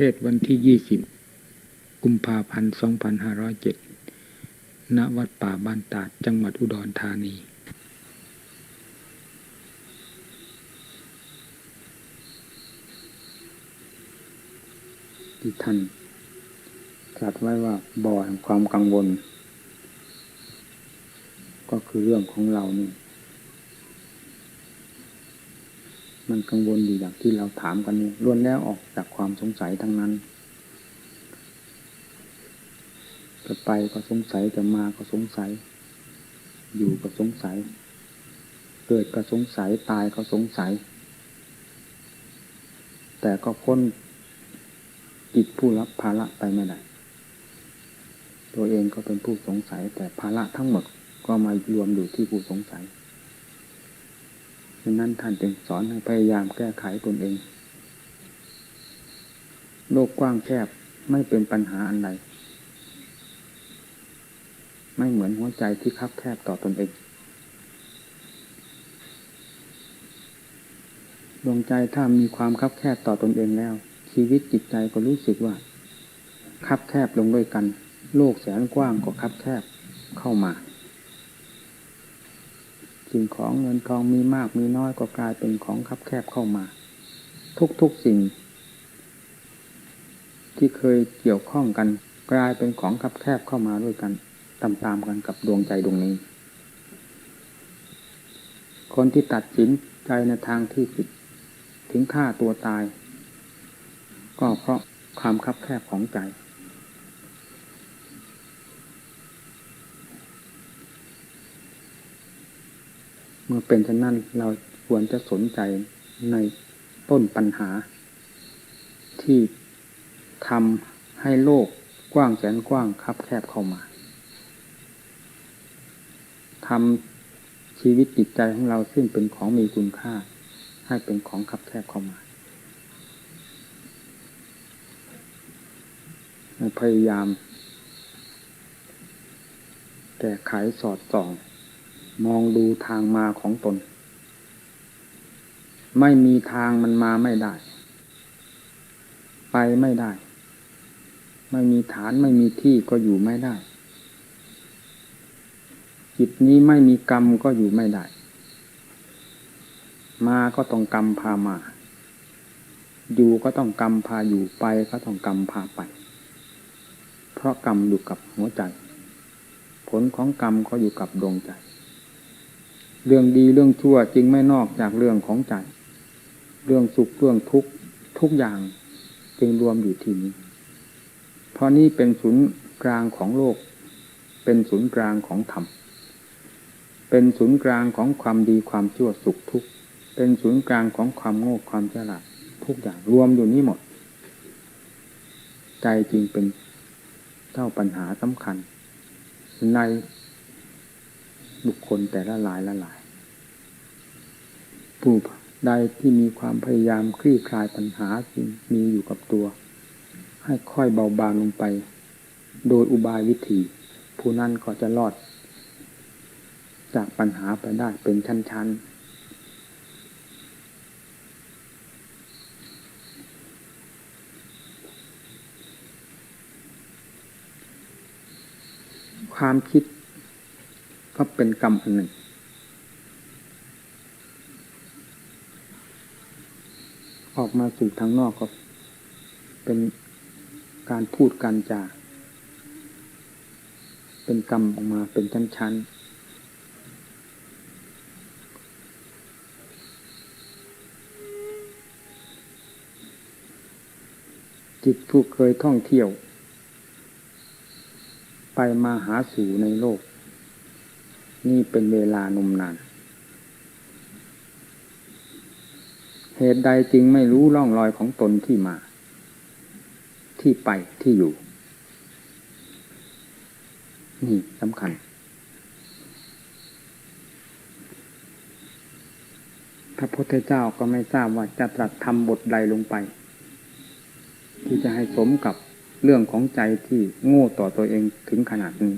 ทศวันที่ 20 กุมภาพันธ์2507 ณ วัดป่าบ้านตาด จังหวัดอุดรธานี ที่ท่านตรัสไว้ว่าบ่อแห่งความกังวล ก็คือเรื่องของเรานี่ มันกังวลอยู่อย่างที่เราถามกันนี่ล้วนแล้วออกจากความสงสัยทั้งนั้น จะไปก็สงสัยจะมาก็สงสัย อยู่ก็สงสัย เกิดก็สงสัยตายก็สงสัย แต่ก็พ้นจิตผู้รับภาระไปไม่ได้ตัวเองก็เป็นผู้สงสัย แต่ภาระทั้งหมดก็มารวมอยู่ที่ผู้สงสัย ดังนั้นท่านจึงสอนให้พยายามแก้ไขตนเอง โลกกว้างแคบไม่เป็นปัญหาอันใดไม่เหมือนหัวใจที่คับแคบต่อตนเองดวงใจถ้ามีความคับแคบต่อตนเองแล้ว ชีวิตจิตใจก็รู้สึกว่า คับแคบลงด้วยกัน โลกแสนกว้างก็คับแคบเข้ามา สิ่งของเงินทองมีมากมีน้อยก็กลายเป็นของคับแคบเข้ามา ทุกๆสิ่ง ที่เคยเกี่ยวข้องกันกลายเป็นของคับแคบเข้ามาด้วยกันตามๆกันกับดวงใจดวงนี้ คนที่ตัดสินใจในทางที่ผิดถึงฆ่าตัวตาย ก็เพราะความคับแคบของใจ เมื่อเป็นเช่นนั้นเราควรจะสนใจในต้นปัญหา ที่ทำให้โลกกว้างแสนกว้างคับแคบเข้ามาทำชีวิตจิตใจของเราซึ่งเป็นของมีคุณค่า ให้เป็นของคับแคบเข้ามา พยายามแก้ไขสอดส่อง มองดูทางมาของตน ไม่มีทางมันมาไม่ได้ ไปไม่ได้ ไม่มีฐานไม่มีที่ก็อยู่ไม่ได้ จิตนี้ไม่มีกรรมก็อยู่ไม่ได้ มาก็ต้องกรรมพามา อยู่ก็ต้องกรรมพาอยู่ไปก็ต้องกรรมพาไป เพราะกรรมอยู่กับหัวใจ ผลของกรรมก็อยู่กับดวงใจ เรื่องดีเรื่องชั่วจริงไม่นอกจากเรื่องของใจ เรื่องสุขเรื่องทุกข์ทุกอย่างจึงรวมอยู่ที่นี้เพราะนี่เป็นศูนย์กลางของโลก เป็นศูนย์กลางของธรรม เป็นศูนย์กลางของความดีความชั่วสุขทุกข์ เป็นศูนย์กลางของความโง่ความฉลาดทุกอย่างรวมอยู่นี้หมด ใจจริงเป็นเจ้าปัญหาสำคัญใน บุคคลแต่ละหลายละหลาย ผู้ใดที่มีความพยายามคลี่คลายปัญหาที่มีอยู่กับตัว ให้ค่อยเบาบางลงไป โดยอุบายวิธี ผู้นั้นก็จะรอด จากปัญหาไปได้เป็นชั้นๆความคิด ก็เป็นกรรมอันหนึ่ง ออกมาสู่ทางนอกก็เป็นการพูดการจาเป็นกรรมออกมาเป็นชั้นๆจิตผู้เคยท่องเที่ยว ไปมาหาสู่ในโลก นี่เป็นเวลานมนาน เหตุใดจึงไม่รู้ร่องรอยของตนที่มา ที่ไปที่อยู่ นี่สำคัญ พระพุทธเจ้าก็ไม่ทราบว่าจะตรัสทำบทใดลงไป ที่จะให้สมกับเรื่องของใจที่โง่ต่อตัวเองถึงขนาดนี้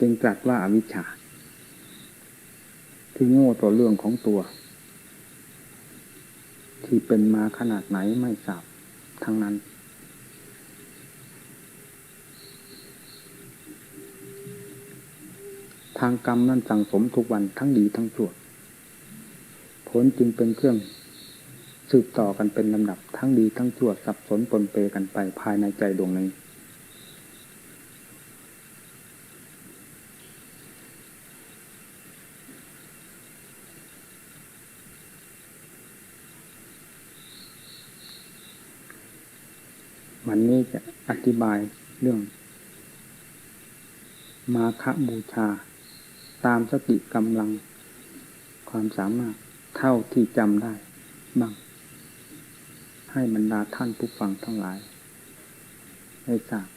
จึงตรัสว่าอาวิชชา ที่โง่ต่อเรื่องของตัว ที่เป็นมาขนาดไหนไม่ทราบทั้งนั้น ทางกรรมนั้นสั่งสมทุกวันทั้งดีทั้งชั่วผลจึงเป็นเครื่องสืบต่อกันเป็นลำดับทั้งดีทั้งชั่วสับสนปนเปกันไปภายในใจดวงนี้ันนี้จะอธิบายเรื่อง มาคบูชา ตามสติกำลัง ความสามารถเท่าที่จำได้บ้างให้บรรดาท่านผู้ฟังทั้งหลายได้ทราบ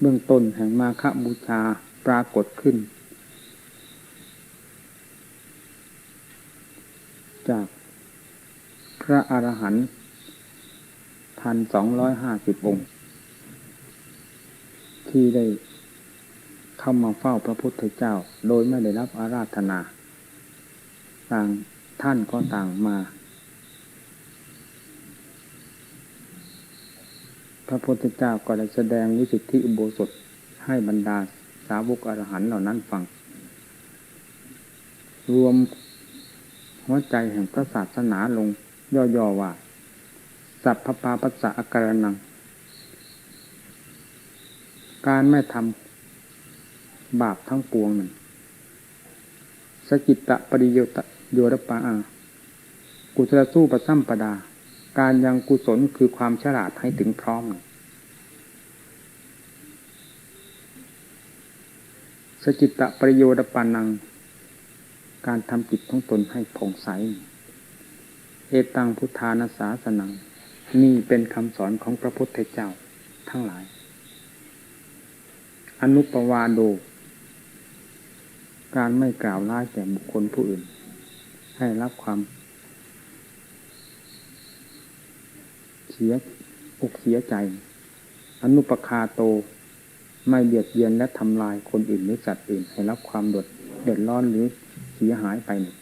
เบื้องต้นแห่งมาคบูชาปรากฏขึ้น จาก พระอรหันต์พันสองร้อยห้าสิบองค์ ที่ได้เข้ามาเฝ้าพระพุทธเจ้า โดยไม่ได้รับอาราธนา ต่างท่านก็ต่างมา พระพุทธเจ้าก็ได้แสดงวิสิทธิอุโบสถให้บรรดาสาวกอรหันต์เหล่านั้นฟัง รวมหัวใจแห่งพระศาสนาลง ย่อๆว่า สัพพปาปัสสะอาการนัง การไม่ทำบาปทั้งปวงหนึ่งสกิตตะปริโยตะโยรปาอากุศลสู้ประซ้ำประดา การยังกุศลคือความฉลาดให้ถึงพร้อมสกิตตะปริโยตปานัง การทำจิตของตนให้ผ่องใส เอตังพุทธานาสาสนัง นี่เป็นคำสอนของพระพุทธเจ้าทั้งหลาย อนุปวาโด การไม่กล่าวร้ายแก่บุคคลผู้อื่น ให้รับความเสียอกเสียใจ อนุปคาโตไม่เบียดเบียนและทำลายคนอื่นหรือสัตว์อื่น ให้รับความเดือดเดือดร้อนหรือเสียหายไปหนึ่ง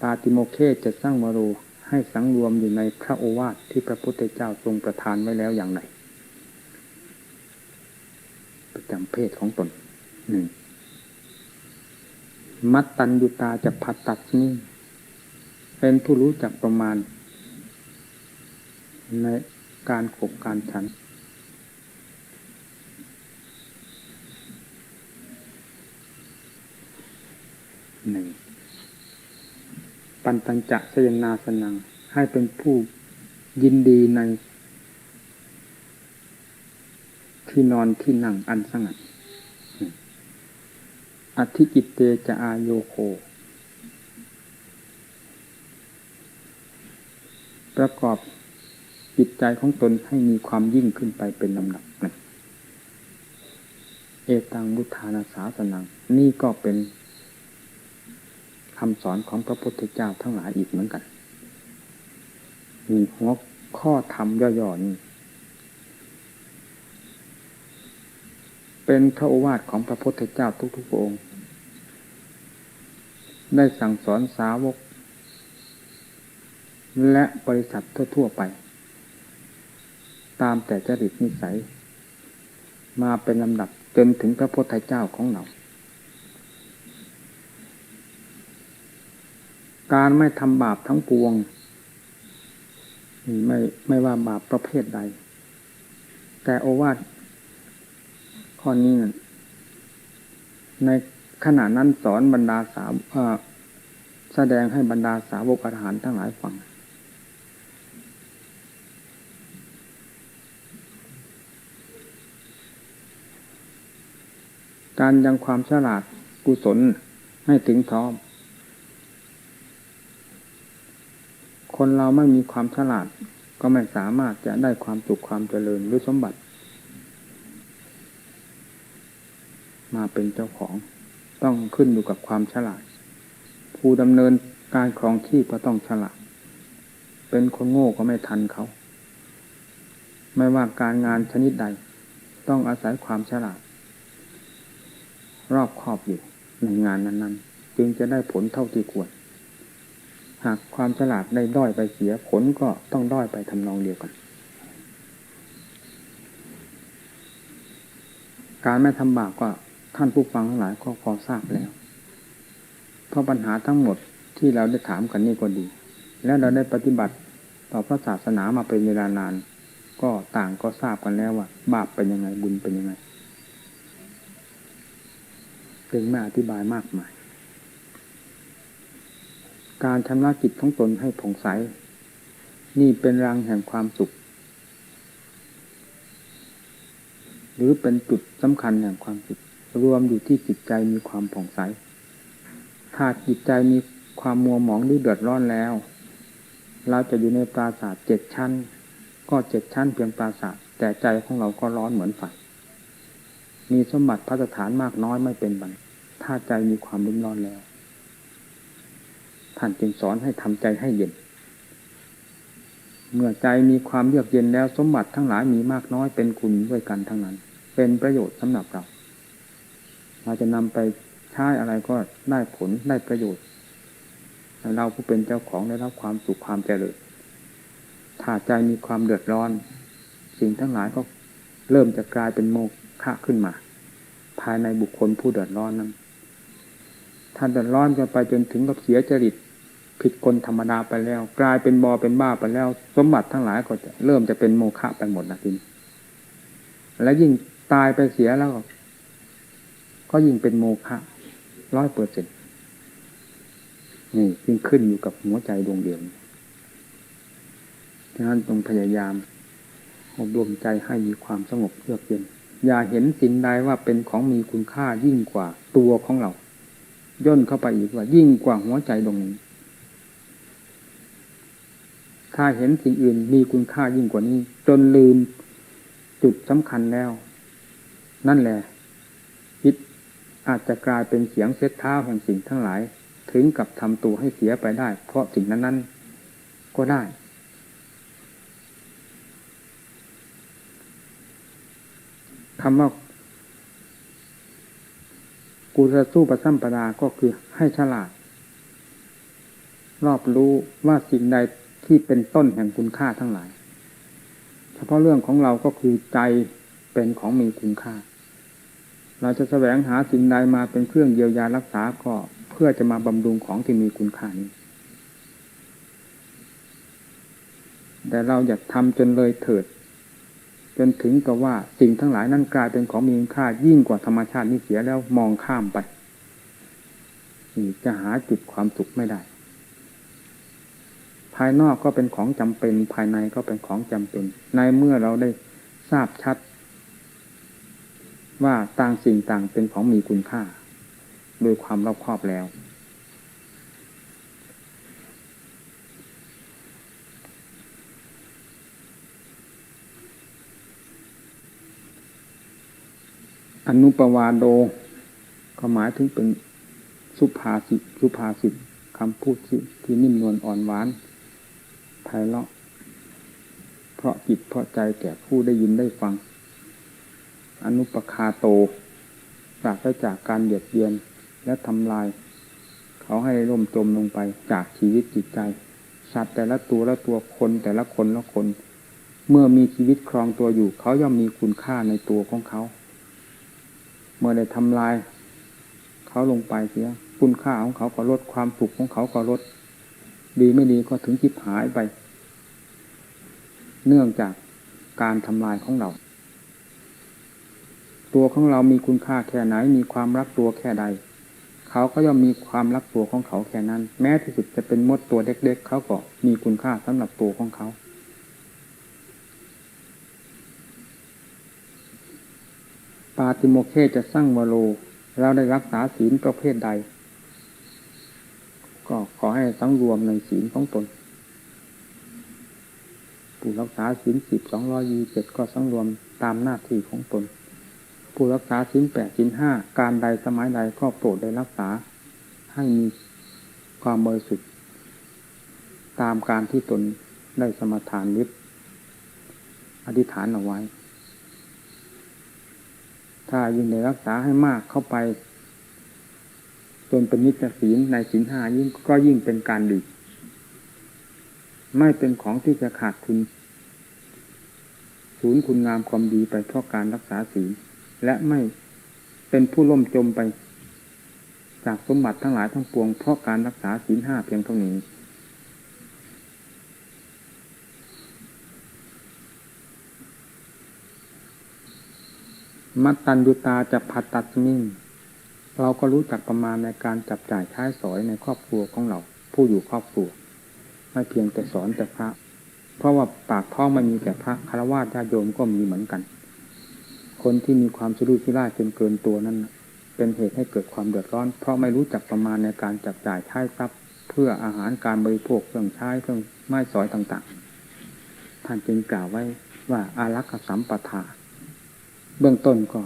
ปาติโมเคจะสร้างวโรให้สังรวมอยู่ในพระโอวาทที่พระพุทธเจ้าทรงประทานไว้แล้วอย่างไรประจำเพศของตนหนึ่งมัตตัญญุตาจะพัดตัดนี่เป็นผู้รู้จักประมาณ ในการขบการฉัน หนึ่ง ปันตัญจะสยนาสนัง ให้เป็นผู้ยินดีในที่นอนที่นั่งอันสงัด อธิจิตเตจะอาโยโค ประกอบจิตใจของตนให้มีความยิ่งขึ้นไปเป็นลำดับหนึ่งเอตังบุทานาสาสนัง นี่ก็เป็น คำสอนของพระพุทธเจ้าทั้งหลายอีกเหมือนกัน มีหัวข้อธรรมย่อๆนี้เป็นพระโอวาทของพระพุทธเจ้าทุกๆองค์ ได้สั่งสอนสาวก และบริษัททั่วๆไป ตามแต่จริตนิสัย มาเป็นลำดับจนถึงพระพุทธเจ้าของเรา การไม่ทำบาปทั้งปวงไม่ไม่ว่าบาปประเภทใด แต่โอวาทข้อนี้ในขณะนั้นสอนบรรดาสาวแสดงให้บรรดาสาวกอรหันทั้งหลายฟัง การยังความฉลาดกุศลให้ถึงพร้อม คนเราไม่มีความฉลาด ก็ไม่สามารถจะได้ความสุขความเจริญหรือสมบัติ มาเป็นเจ้าของต้องขึ้นอยู่กับความฉลาด ผู้ดำเนินการครองที่ก็ต้องฉลาด เป็นคนโง่ก็ไม่ทันเขา ไม่ว่าการงานชนิดใด ต้องอาศัยความฉลาด รอบครอบอยู่ในงานนั้น ๆ จึงจะได้ผลเท่าที่ควร หากความฉลาดได้ด้อยไปเสียผลก็ต้องด้อยไปทำนองเดียวกัน การไม่ทำบาปก็ท่านผู้ฟังทั้งหลายก็พอทราบแล้ว เพราะปัญหาทั้งหมดที่เราได้ถามกันนี่ก็ดี และเราได้ปฏิบัติต่อพระศาสนามาเป็นเวลานาน ก็ต่างก็ทราบกันแล้วว่า บาปเป็นยังไงบุญเป็นยังไงจึงไม่อธิบายมากมาย การชำระจิตของตนให้ผ่องใส นี่เป็นรังแห่งความสุข หรือเป็นจุดสำคัญแห่งความสุข รวมอยู่ที่จิตใจมีความผ่องใส ถ้าจิตใจมีความมัวหมองหรือเดือดร้อนแล้ว เราจะอยู่ในปราสาทเจ็ดชั้น ก็เจ็ดชั้นเพียงปราสาทแต่ใจของเราก็ร้อนเหมือนไฟมีสมบัติพระสถานมากน้อยไม่เป็นบันถ้าใจมีความรุ่มร้อนแล้ว ท่านจึงสอนให้ทำใจให้เย็น เมื่อใจมีความเยือกเย็นแล้วสมบัติทั้งหลายมีมากน้อยเป็นคุณด้วยกันทั้งนั้น เป็นประโยชน์สำหรับเรา เราจะนำไปใช้อะไรก็ได้ผลได้ประโยชน์ เราผู้เป็นเจ้าของได้รับความสุขความเจริญถ้าใจมีความเดือดร้อน สิ่งทั้งหลายก็เริ่มจะกลายเป็นโมฆะขึ้นมา ภายในบุคคลผู้เดือดร้อนนั้นถ้านเดือดร้อนกันไปจนถึงกับเสียจริต ผิดคนธรรมดาไปแล้ว กลายเป็นบอเป็นบ้าไปแล้ว สมบัติทั้งหลายก็จะเริ่มจะเป็นโมฆะไปหมดนะทีนี้และยิ่งตายไปเสียแล้ว ก็ยิ่งเป็นโมฆะร้อยเปอร์เซ็นต์นี่ยิ่งขึ้นอยู่กับหัวใจดวงเดียวฉะนั้นต้องพยายามอบรมใจให้มีความสงบเยือกเย็น อย่าเห็นสิ่งใดว่าเป็นของมีคุณค่ายิ่งกว่าตัวของเรา ย่นเข้าไปอีกว่ายิ่งกว่าหัวใจดวงนี้ ถ้าเห็นสิ่งอื่นมีคุณค่ายิ่งกว่านี้ จนลืมจุดสำคัญแล้ว นั่นแหละคิดอาจจะกลายเป็นเสียงเซ็ตเท้าแห่งสิ่งทั้งหลาย ถึงกับทำตัวให้เสียไปได้ เพราะสิ่งนั้น ๆ ก็ได้ คำว่ากูจะสู้ประซ้ำปดาก็คือให้ฉลาด รอบรู้ว่าสิ่งใด ที่เป็นต้นแห่งคุณค่าทั้งหลาย เฉพาะเรื่องของเราก็คือใจเป็นของมีคุณค่า เราจะแสวงหาสิ่งใดมาเป็นเครื่องเยียวยารักษาก็เพื่อจะมาบำรุงของที่มีคุณค่านี้ แต่เราอยากทำจนเลยเถิด จนถึงกับว่าสิ่งทั้งหลายนั้นกลายเป็นของมีคุณค่ายิ่งกว่าธรรมชาตินี้เสียแล้วมองข้ามไปจะหาจุดความสุขไม่ได้ายนอกก็เป็นของจำเป็น ภายในก็เป็นของจำเป็น ในเมื่อเราได้ทราบชัด ว่าต่างสิ่งต่างเป็นของมีคุณค่า โดยความรอบครอบแล้ว อนุปวาโดก็หมายถึงเป็นสุภาษิตสุภาษิตคำพูดที่นิ่มนวลอ่อนหวาน ไพเราะเพราะจิตเพราะใจแก่ผู้ได้ยินได้ฟัง อนุปคาโตปราศจากการเบียดเบียนและทำลาย เขาให้ร่มจมลงไปจากชีวิตจิตใจ สัตว์แต่ละตัวละตัวคนแต่ละคนละคน เมื่อมีชีวิตครองตัวอยู่ เขาย่อมมีคุณค่าในตัวของเขา เมื่อได้ทำลาย เขาลงไปเสีย คุณค่าของเขาก็ลดความสุขของเขาก็ลด ดีไม่ดีก็ถึงจิบหายไป เนื่องจากการทำลายของเรา ตัวของเรามีคุณค่าแค่ไหน มีความรักตัวแค่ใด เขาก็ย่อมมีความรักตัวของเขาแค่นั้น แม้ที่สุดจะเป็นมดตัวเล็กๆเขาก็มีคุณค่าสำหรับตัวของเขา ปาติโมเคจะสร้างวโรเราได้รักษาศีลประเภทใด ก็ขอให้สังรวมในศีลของตน ผู้รักษาศีลสิบสองร้อยยี่เจ็ดก็สังรวมตามหน้าที่ของตน ผู้รักษาศีลแปดศีลห้าการใดสมัยใดก็โปรดได้รักษา ให้มีความบริสุทธิ์ตามการที่ตนได้สมทานยึดอธิษฐานเอาไว้ ถ้ายิ่งได้รักษาให้มากเข้าไปจนเป็นนิจศีลในศีลห้ายิ่งก็ยิ่งเป็นการดี ไม่เป็นของที่จะขาดทุนศูนย์คุณงามความดีไปเพราะการรักษาศีลและไม่เป็นผู้ล่มจมไป จากสมบัติทั้งหลายทั้งปวงเพราะการรักษาศีลห้าเพียงเท่านี้ มัตตัญญุตาจะพัตตัสมิงเราก็รู้จักประมาณในการจับจ่ายใช้สอยในครอบครัวของเรา ผู้อยู่ครอบครัว ไม่เพียงแต่สอนแต่พระ เพราะว่าปากท้องไม่มีแต่พระคารวะญาโยมก็มีเหมือนกัน คนที่มีความสุรุ่ยสุร่ายจนเกินตัวนั้นเป็นเหตุให้เกิดความเดือดร้อน เพราะไม่รู้จักประมาณในการจับจ่ายใช้ทรัพย์ เพื่ออาหารการบริโภคเครื่องใช้เครื่องไม้สอยต่างๆ ท่านจึงกล่าวไว้ว่าอารักขสัมปทา เบื้องต้นก็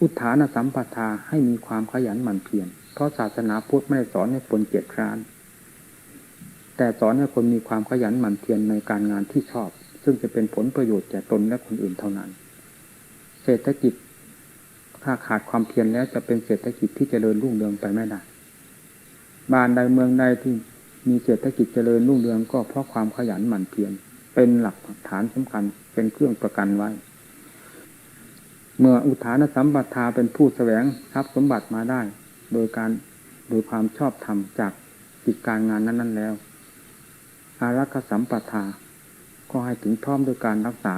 อุทานสัมปทาให้มีความขยันหมั่นเพียรเพราะศาสนาพุทธไม่ได้สอนให้คนเกียจคร้าน แต่สอนให้คนมีความขยันหมั่นเพียรในการงานที่ชอบ ซึ่งจะเป็นผลประโยชน์แก่ตนและคนอื่นเท่านั้น เศรษฐกิจถ้าขาดความเพียรแล้วจะเป็นเศรษฐกิจที่เจริญรุ่งเรืองไปไม่ได้บ้านใดเมืองใดที่มีเศรษฐกิจเจริญรุ่งเรืองก็เพราะความขยันหมั่นเพียรเป็นหลักฐานสำคัญเป็นเครื่องประกันไว้ เมื่ออุทานสัมปทาเป็นผู้แสวงทรัพย์สมบัติมาได้ โดยการโดยความชอบธรรมจากกิจการงานนั้น ๆ แล้ว อารักขสัมปทา ก็ให้ถึงพร้อมโดยการรักษา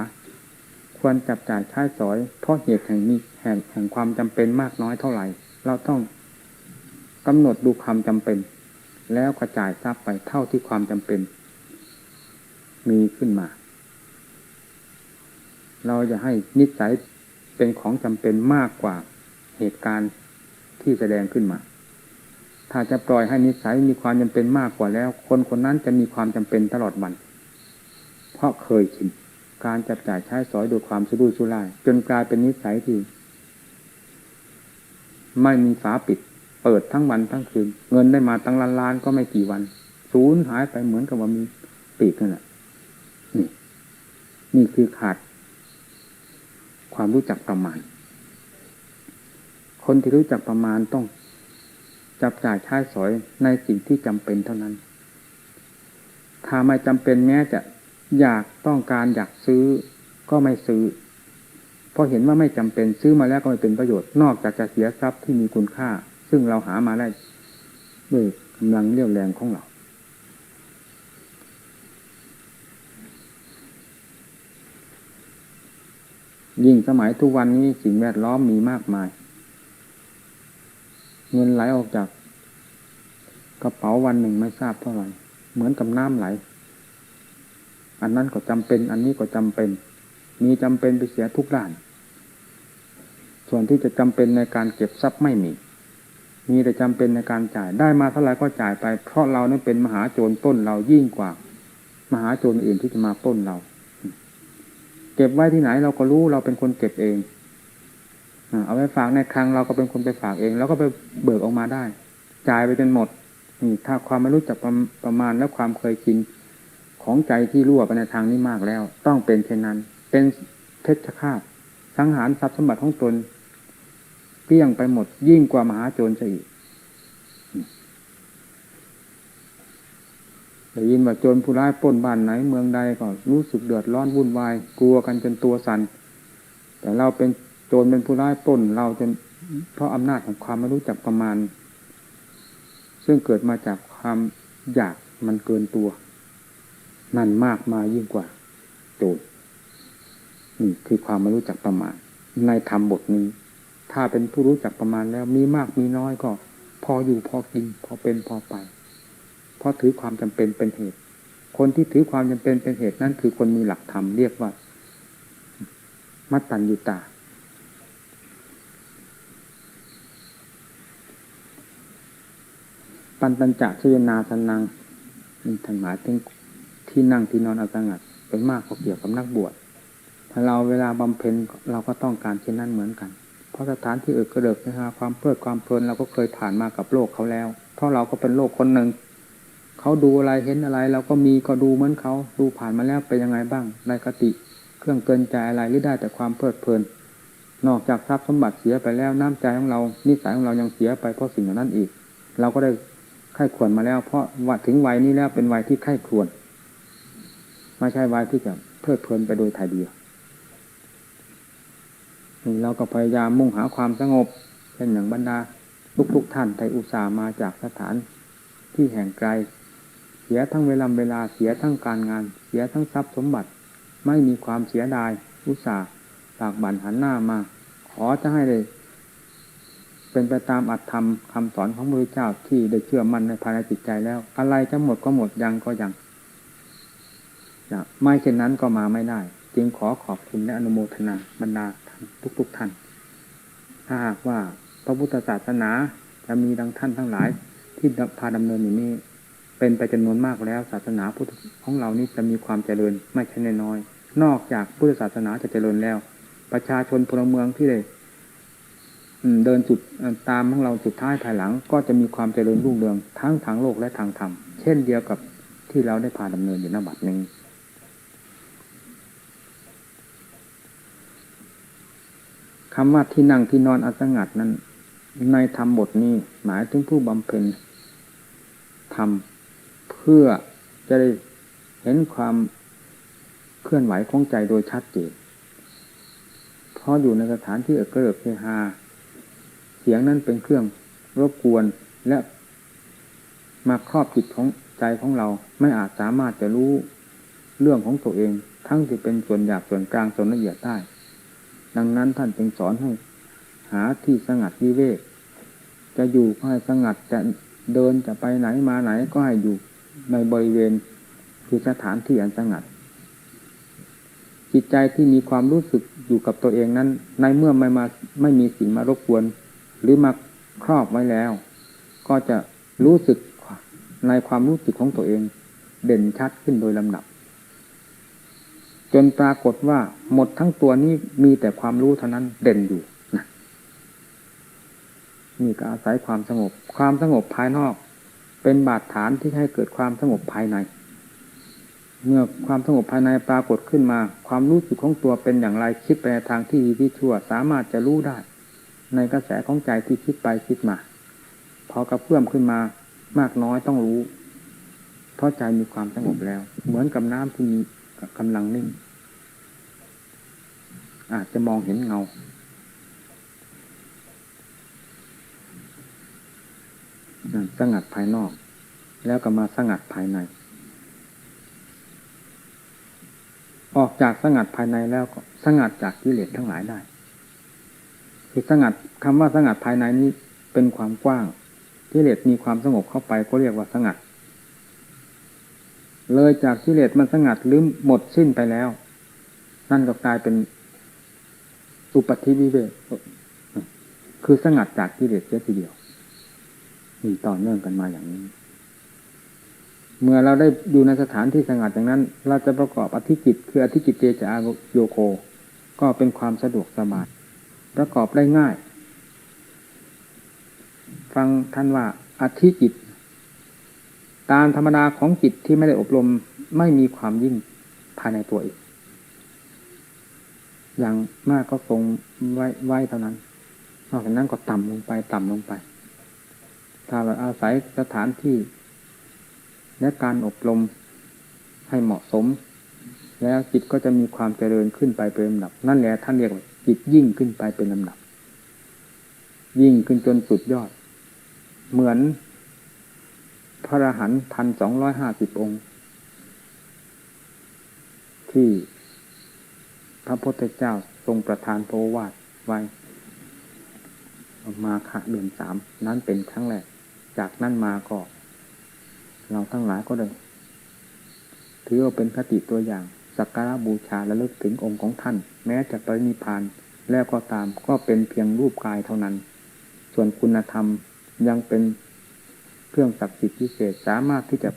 ควรจับจ่ายใช้สอย เพราะเหตุแห่งนี้แห่งแห่งความจำเป็นมากน้อยเท่าไหร่ เราต้องกำหนดดูความจำเป็น แล้วกระจายทรัพย์ไปเท่าที่ความจำเป็น มีขึ้นมา เราจะให้นิสัยเป็นของจำเป็นมากกว่าเหตุการณ์ที่แสดงขึ้นมา ถ้าจะปล่อยให้นิสัยมีความจำเป็นมากกว่าแล้ว คนคนนั้นจะมีความจำเป็นตลอดวัน เพราะเคยชินการจับจ่ายใช้สอยโดยความสุรุ่ยสุร่ายจนกลายเป็นนิสัยที่ ไม่มีฝาปิด เปิดทั้งวันทั้งคืน เงินได้มาตั้งล้านล้านก็ไม่กี่วันสูญหายไปเหมือนกับว่ามีปีกนั่นแหละนี่ นี่คือขาด ความรู้จักประมาณ คนที่รู้จักประมาณต้อง จับจ่ายใช้สอยในสิ่งที่จำเป็นเท่านั้น ถ้าไม่จำเป็นแม้จะอยากต้องการอยากซื้อก็ไม่ซื้อ เพราะเห็นว่าไม่จำเป็นซื้อมาแล้วก็ไม่เป็นประโยชน์นอกจากจะเสียทรัพย์ที่มีคุณค่า ซึ่งเราหามาได้ด้วยกำลังเรี่ยวแรงของเรายิ่งสมัยทุกวันนี้สิ่งแวดล้อมมีมากมาย เงินไหลออกจาก กระเป๋าวันหนึ่งไม่ทราบเท่าไหร่ เหมือนกับน้ำไหล อันนั้นก็จำเป็น อันนี้ก็จำเป็น มีจำเป็นไปเสียทุกด้าน ส่วนที่จะจำเป็นในการเก็บทรัพย์ไม่มี มีแต่จำเป็นในการจ่าย ได้มาเท่าไหร่ก็จ่ายไป เพราะเรานั้นเป็นมหาโจรปล้นเรายิ่งกว่า มหาโจรอื่นที่จะมาปล้นเรา เก็บไว้ที่ไหนเราก็รู้เราเป็นคนเก็บเอง เอาไปฝากในคลังเราก็เป็นคนไปฝากเอง แล้วก็ไปเบิกออกมาได้ จ่ายไปจนหมดนี่ถ้าความไม่รู้จักประประมาณและความเคยชินของใจที่รั่วไปในทางนี้มากแล้ว ต้องเป็นเช่นนั้น เป็นเพชฌฆาตสังหารทรัพย์สมบัติของตนเกลี้ยงไปหมดยิ่งกว่ามหาโจรซะอีกได้ยินว่าโจรผู้ร้ายปล้นบ้านไหน เมืองใดก็รู้สึกเดือดร้อนวุ่นวาย กลัวกันจนตัวสัน่นแต่เราเป็น จรเป็นผู้ร้ายปล้นเราจนเพราะอำนาจของความไม่รู้จักประมาณ ซึ่งเกิดมาจากความอยากมันเกินตัว นั่นมากมายิ่งกว่า โจรนี่คือความไม่รู้จักประมาณ ในธรรมบทนี้ ถ้าเป็นผู้รู้จักประมาณแล้วมีมากมีน้อยก็ พออยู่พอกิน พอเป็นพอไป เพราะถือความจำเป็นเป็นเหตุ คนที่ถือความจำเป็นเป็นเหตุนั่นคือคนมีหลักธรรมเรียกว่า มัตตัญญูตา ปันตัญจะชยนาสนังมีทางหมายถึงที่นั่งที่นอนอัสงัดเป็นมากก็เกี่ยวกับนักบวชถ้าเราเวลาบำเพ็ญเราก็ต้องการเช่นนั้นเหมือนกัน เพราะสถานที่เอิกกระเดิกนะฮะความเพลิดความเพลินเราก็เคยผ่านมากับโลกเขาแล้ว เพราะเราก็เป็นโลกคนหนึ่งเขาดูอะไรเห็นอะไรเราก็มีก็ดูเหมือนเขาดูผ่านมาแล้วเป็นยังไงบ้างในกติ เครื่องเกินใจอะไรหรือได้แต่ความเพลิดเพลิน นอกจากทรัพย์สมบัติเสียไปแล้วน้ำใจของเรานิสัยของเรายังเสียไปเพราะสิ่งเหล่านั้นอีก เราก็ได้ ไข้ควรมาแล้ว เพราะว่าถึงวัยนี้แล้วเป็นวัยที่ไข้ควรไม่ใช่วัยที่จะเพลิดเพลินไปโดยถ่ายเดียวเราก็พยายามมุ่งหาความสงบเช่นอย่างบรรดาทุกๆท่านไทยอุตส่าห์มาจากสถานที่แห่งไกล เสียทั้งเวลาเวลาเสียทั้งการงาน เสียทั้งทรัพย์สมบัติ ไม่มีความเสียดายอุตส่าห์ปากบันหันหน้ามา ขอจะให้ได้ เป็นไปตามอัตธรรมคำสอนของพระพุทธเจ้าที่ได้เชื่อมั่นในภายในจิตใจแล้ว อะไรจะหมดก็หมดยังก็ยังจะไม่เช่นนั้นก็มาไม่ได้ จึงขอขอบคุณและอนุโมทนาบรรดาทุกๆท่าน ถ้าหากว่าพระพุทธศาสนาจะมีดังท่านทั้งหลาย ที่พาดำเนินอย่างนี้ เป็นไปจำนวนมากแล้วศาสนาพุทธของเรานี้จะมีความเจริญไม่ใช่น้อย นอกจากพุทธศาสนาจะเจริญแล้ว ประชาชนพลเมืองที่ได้ เดินจุดตามของเราสุดท้ายภายหลัง ก็จะมีความเจริญรุ่งเรืองทั้งทางโลกและทางธรรม เช่นเดียวกับที่เราได้พาดำเนินอยู่ณบัดนี้คำว่าที่นั่งที่นอนอัสงัดนั้น ในธรรมบทนี้หมายถึงผู้บำเพ็ญธรรมเพื่อจะได้เห็นความเคลื่อนไหวของใจโดยชัดเจนเพราะอยู่ในสถานที่เอกเกิกเฮฮา เสียงนั้นเป็นเครื่องรบกวนและมาครอบจิตของใจของเราไม่อาจสามารถจะรู้เรื่องของตัวเอง ทั้งที่เป็นส่วนหยาบส่วนกลางส่วนละเอียดได้ ดังนั้นท่านจึงสอนให้ หาที่สงัดวิเวก จะอยู่ก็ให้สงัดจะเดินจะไปไหนมาไหนก็ให้อยู่ในบริเวณคือสถานที่อันสงัด จิตใจที่มีความรู้สึกอยู่กับตัวเองนั้น ในเมื่อไม่มาไม่มีสิ่งมารบกวน หรือมาครอบไว้แล้ว ก็จะรู้สึกในความรู้สึกของตัวเอง เด่นชัดขึ้นโดยลำดับ จนปรากฏว่าหมดทั้งตัวนี้มีแต่ความรู้เท่านั้นเด่นอยู่นะนี่ก็อาศัยความสงบ ความสงบภายนอก เป็นบาดฐานที่ให้เกิดความสงบภายใน เมื่อความสงบภายในปรากฏขึ้นมา ความรู้สึกของตัวเป็นอย่างไรคิดไปในทางที่ดีที่ชั่ว สามารถจะรู้ได้ ในกระแสของใจที่คิดไปคิดมา พอกระเพื่อมขึ้นมามากน้อยต้องรู้ เพราะใจมีความสงบแล้ว เหมือนกับน้ำที่มีกำลังนิ่ง อาจจะมองเห็นเงา สงัดภายนอก แล้วก็มาสงัดภายใน ออกจากสงัดภายในแล้วก็สงัดจากกิเลสทั้งหลายได้ คือสงัดคำว่าสงัดภายในนี้เป็นความกว้างกิเลสมีความสงบเข้าไปก็เรียกว่าสงัด เลยจากกิเลสมันสงัดหรือหมดสิ้นไปแล้ว นั่นก็กลายเป็นอุปธิวิเวกคือสงัดจากกิเลสเสียทีเดียวมีต่อเนื่องกันมาอย่างนี้ เมื่อเราได้อยู่ในสถานที่สงัดอย่างนั้น เราจะประกอบอธิจิตคืออธิจิตเตจาโยโค ก็เป็นความสะดวกสบาย ประกอบได้ง่าย ฟังท่านว่าอธิจิต ตามธรรมดาของจิตที่ไม่ได้อบรมไม่มีความยิ่งภายในตัวเองอย่างมากก็ทรงไว้ไว้เท่านั้น นอกจากนั้นก็ต่ำลงไปต่ำลงไป ถ้าเราอาศัยสถานที่ และการอบรมให้เหมาะสม แล้วจิตก็จะมีความเจริญขึ้นไปเป็นลำดับ นั่นแหละท่านเรียกว่า จิตยิ่งขึ้นไปเป็นลำดับ ยิ่งขึ้นจนสุดยอด เหมือนพระอรหันต์พันสองร้อยห้าสิบองค์ ที่พระพุทธเจ้าทรงประทานโพวาทไว้มาคะเดือนสามนั้นเป็นครั้งแรก จากนั้นมาก็ เราทั้งหลายก็เลยถือว่าเป็นคติตัวอย่างสักการะบูชาและเลึกถึงองค์ของท่าน แม้จะปรินิพานแล้วก็ตามก็เป็นเพียงรูปกายเท่านั้น ส่วนคุณธรรมยังเป็นเครื่องศักดิ์สิทธิ์พิเศษสามารถที่จะ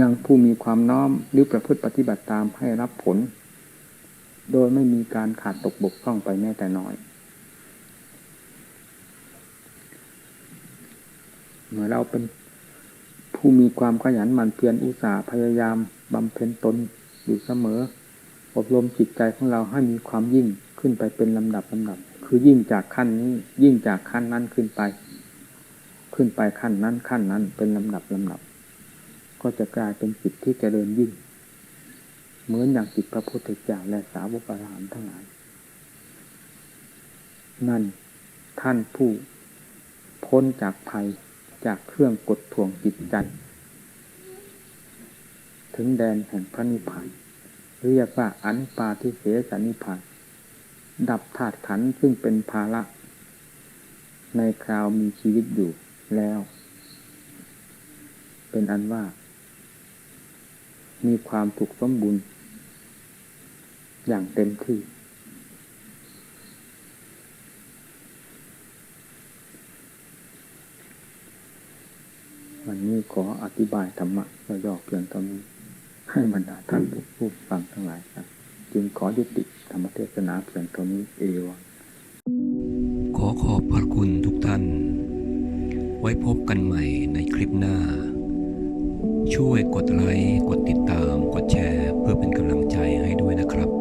ยังผู้มีความน้อมหรือประพฤติปฏิบัติตามให้รับผล โดยไม่มีการขาดตกบกพร่องไปแม้แต่น้อย เมื่อเราเป็นผู้มีความขยันหมั่นเพียรอุตสาห์พยายามบำเพ็ญตนอยู่เสมอ อบรมจิตใจของเราให้มีความยิ่งขึ้นไปเป็นลำดับลำดับ คือยิ่งจากขั้นนี้ยิ่งจากขั้นนั้นขึ้นไป ขึ้นไปขั้นนั้นขั้นนั้นเป็นลำดับลำดับ ก็จะกลายเป็นจิตที่จเจริญยิ่ง เหมือนอย่างจิตพระพุทธเจ้าและสาวกอรหันต์ทั้งหลาย นั่นท่านผู้พ้นจากภัยจากเครื่องกดท่วงจิตใจ ถึงแดนแห่งพระนิพพาน เรียกว่าอนุปาทิเสสนิพานดับธาตุขันธ์ซึ่งเป็นภาระในคราวมีชีวิตอยู่แล้ว เป็นอันว่า มีความถูกสมบูรณ์อย่างเต็มที่ วันนี้ขออธิบายธรรมะย่อๆเพียงเท่านี้ ให้บรรดาท่านผู้ฟังทั้งหลายครับ จึงขอยุติธรรมเทศนาเพียงเท่านี้เอวังขอขอบพระคุณทุกท่าน ไว้พบกันใหม่ในคลิปหน้า ช่วยกดไลค์ กดติดตาม กดแชร์ เพื่อเป็นกำลังใจให้ด้วยนะครับ